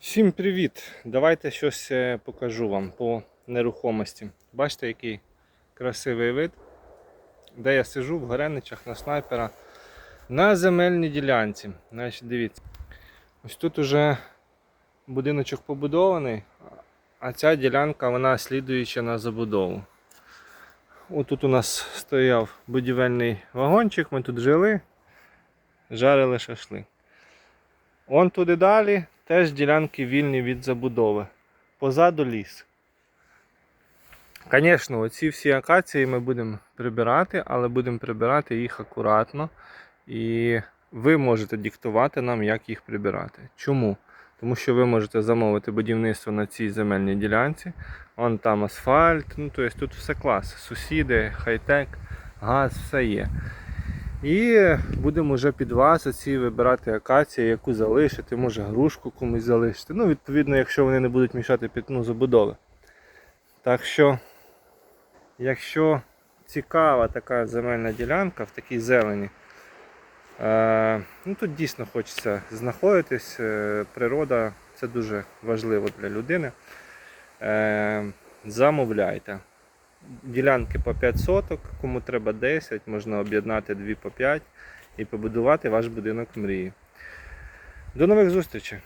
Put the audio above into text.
Всім привіт! Давайте щось е, покажу вам по нерухомості. Бачите, який красивий вид, де я сижу в Гореничах на снайпера на земельній ділянці. Значить, дивіться. Ось тут уже будиночок побудований, а ця ділянка вона слідуюча на забудову. Отут у нас стояв будівельний вагончик, ми тут жили, жарили шашлик. Он туди далі теж ділянки вільні від забудови. Позаду ліс. Звісно, оці всі акації ми будемо прибирати, але будемо прибирати їх акуратно. І ви можете диктувати нам, як їх прибирати. Чому? Тому що ви можете замовити будівництво на цій земельній ділянці. Вон там асфальт, ну тобто тут все клас. Сусіди, хай-тек, газ, все є. І будемо вже під вас оці вибирати акації, яку залишити, може грушку комусь залишити. Ну, відповідно, якщо вони не будуть мішати під ну, забудови. Так що, якщо цікава така земельна ділянка в такій зелені, е, ну тут дійсно хочеться знаходитись. Е, природа це дуже важливо для людини. Е, замовляйте ділянки по 5 соток, кому треба 10, можна об'єднати 2 по 5 і побудувати ваш будинок мрії. До нових зустрічей!